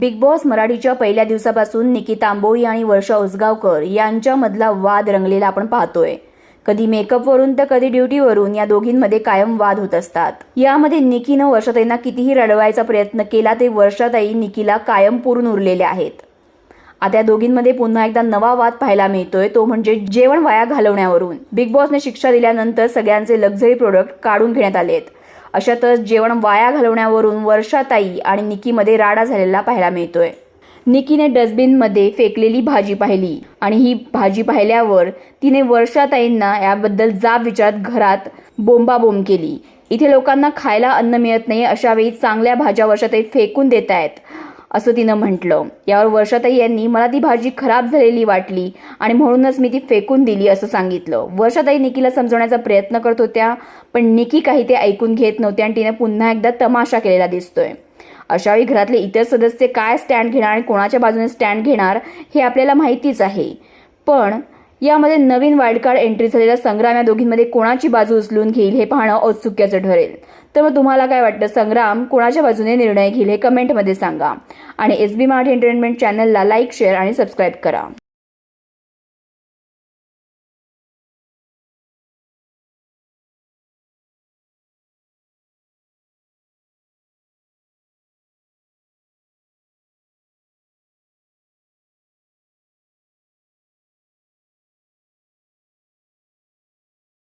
Big boss मराठीच्या पहिल्या दिवसापासून निकी तांबोळी आणि वर्षा उसगावकर यांच्यामधला वाद रंगलेला आपण पाहतोय. कधी मेकअपवरून तर कधी ड्युटीवरून या दोघींमध्ये कायम वाद होत असतात. यामध्ये निकीनं वर्षाताईंना कितीही रडवायचा प्रयत्न केला ते वर्षाताई निकीला कायम पुरून उरलेले आहेत. आता या दोघींमध्ये पुन्हा एकदा नवा वाद पाहायला मिळतोय तो म्हणजे जेवण वाया घालवण्यावरून. बिग बॉसने शिक्षा दिल्यानंतर सगळ्यांचे लक्झरी प्रोडक्ट काढून घेण्यात आलेत. अशातच जेवण वाया घालवण्यावरून वर्षाताई आणि निकीमध्ये राडा झालेला पाहायला मिळतोय. निकीने डस्टबिनमध्ये फेकलेली भाजी पाहिली आणि ही भाजी पाहिल्यावर तिने वर्षाताईंना याबद्दल जाब विचारत घरात बोंबाबोंब केली. इथे लोकांना खायला अन्न मिळत नाही अशा वेळी चांगल्या भाज्या वर्षाताई फेकून देत आहेत असं तिनं म्हटलं. यावर वर्षाताई यांनी मला ती भाजी खराब झालेली वाटली आणि म्हणूनच मी ती फेकून दिली असं सांगितलं. वर्षाताई निकीला समजवण्याचा प्रयत्न करत होत्या पण निकी काही ते ऐकून घेत नव्हते आणि तिने पुन्हा एकदा तमाशा केलेला दिसतोय. अशावेळी घरातले इतर सदस्य काय स्टँड घेणार आणि कोणाच्या बाजूने स्टँड घेणार हे आपल्याला माहितीच आहे. पण यामध्ये नवीन वाईल्ड कार्ड एंट्री झालेल्या संग्राम या दोघींमध्ये कोणाची बाजू उचलून घेईल हे पाहणं औत्सुक्याचं ठरेल. तर मग तुम्हाला काय वाटतं? संग्राम कोणाच्या बाजूने निर्णय घेईल हे कमेंटमध्ये सांगा. आणि एस बी मराठी एंटरटेनमेंट चॅनलला लाईक शेअर आणि सबस्क्राईब करा.